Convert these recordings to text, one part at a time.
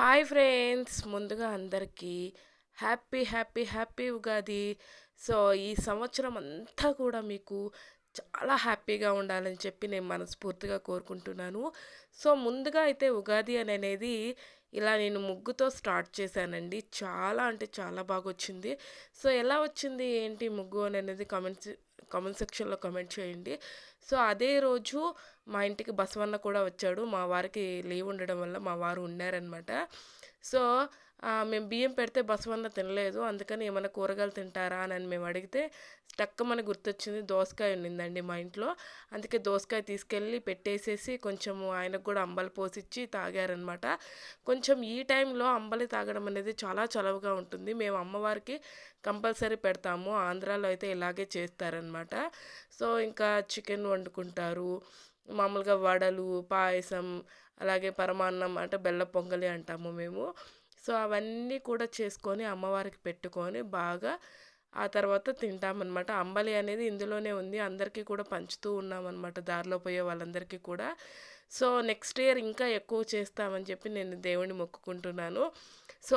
Hi friends ముందుగా అందరికీ happy happy happy Ugadi. So ఈ సంవత్సరం అంతా కూడా మీకు చాలా హ్యాపీగా ఉండాలని చెప్పి నేను మనస్ఫూర్తిగా కోరుకుంటున్నాను. సో ముందుగా అయితే ఉగాది అని అనేది ఇలా నేను ముగ్గుతో స్టార్ట్ చేశానండి. చాలా అంటే చాలా బాగా వచ్చింది. సో ఎలా వచ్చింది ఏంటి ముగ్గు అని అనేది కమెంట్స్ కామెంట్ సెక్షన్లో కమెంట్ చేయండి. సో అదే రోజు మా ఇంటికి బసవన్న కూడా వచ్చాడు. మా వారికి లీవ్ ఉండడం వల్ల మా వారు ఉన్నారనమాట సో మేము బియ్యం పెడితే బసవన్న తినలేదు. అందుకని ఏమైనా కూరగాయలు తింటారా అని మేము అడిగితే టక్కమని గుర్తొచ్చింది. దోసకాయ ఉండిందండి మా ఇంట్లో. అందుకే దోసకాయ తీసుకెళ్ళి పెట్టేసేసి కొంచెము ఆయనకు కూడా అంబలి పోసిచ్చి తాగారనమాట కొంచెం ఈ టైంలో అంబలి తాగడం అనేది చాలా చలవగా ఉంటుంది. మేము అమ్మవారికి కంపల్సరీ పెడతాము. ఆంధ్రాలో అయితే ఇలాగే చేస్తారనమాట సో ఇంకా చికెన్ వండుకుంటారు. మామూలుగా వడలు పాయసం అలాగే పరమాన్నం అంటే బెల్ల పొంగలి అంటాము మేము. సో అవన్నీ కూడా చేసుకొని అమ్మవారికి పెట్టుకొని బాగా ఆ తర్వాత తింటామన్నమాట. అంబలి అనేది ఇందులోనే ఉంది. అందరికీ కూడా పంచుతూ ఉన్నామన్నమాట. దారిలో పోయే వాళ్ళందరికీ కూడా. సో నెక్స్ట్ ఇయర్ ఇంకా ఎక్కువ చేస్తామని చెప్పి నేను దేవుణ్ణి మొక్కుకుంటున్నాను. సో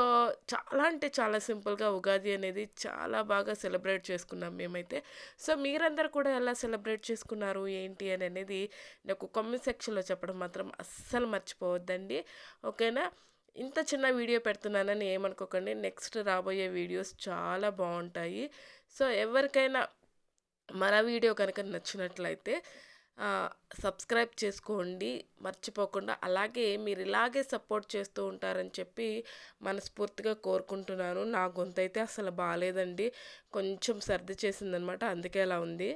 చాలా అంటే చాలా సింపుల్గా ఉగాది అనేది చాలా బాగా సెలబ్రేట్ చేసుకున్నాం మేమైతే. సో మీరందరూ కూడా ఎలా సెలబ్రేట్ చేసుకున్నారు? ఏంటి అని అనేది నాకు కామెంట్ సెక్షన్లో చెప్పడం మాత్రం అస్సలు మర్చిపోవద్దండి. ఓకేనా? ఇంత చిన్న వీడియో పెడుతున్నానని ఏమనుకోకండి. నెక్స్ట్ రాబోయే వీడియోస్ చాలా బాగుంటాయి. సో ఎవరికైనా మన వీడియో కనుక నచ్చినట్లయితే సబ్స్క్రైబ్ చేసుకోండి. మర్చిపోకుండా అలాగే మీరు ఇలాగే సపోర్ట్ చేస్తూ ఉంటారని చెప్పి మనస్ఫూర్తిగా కోరుకుంటున్నాను. నా గొంతు అయితే అసలు బాగాలేదండి. కొంచెం సర్ది చేసిందనమాట. అందుకే అలా ఉంది.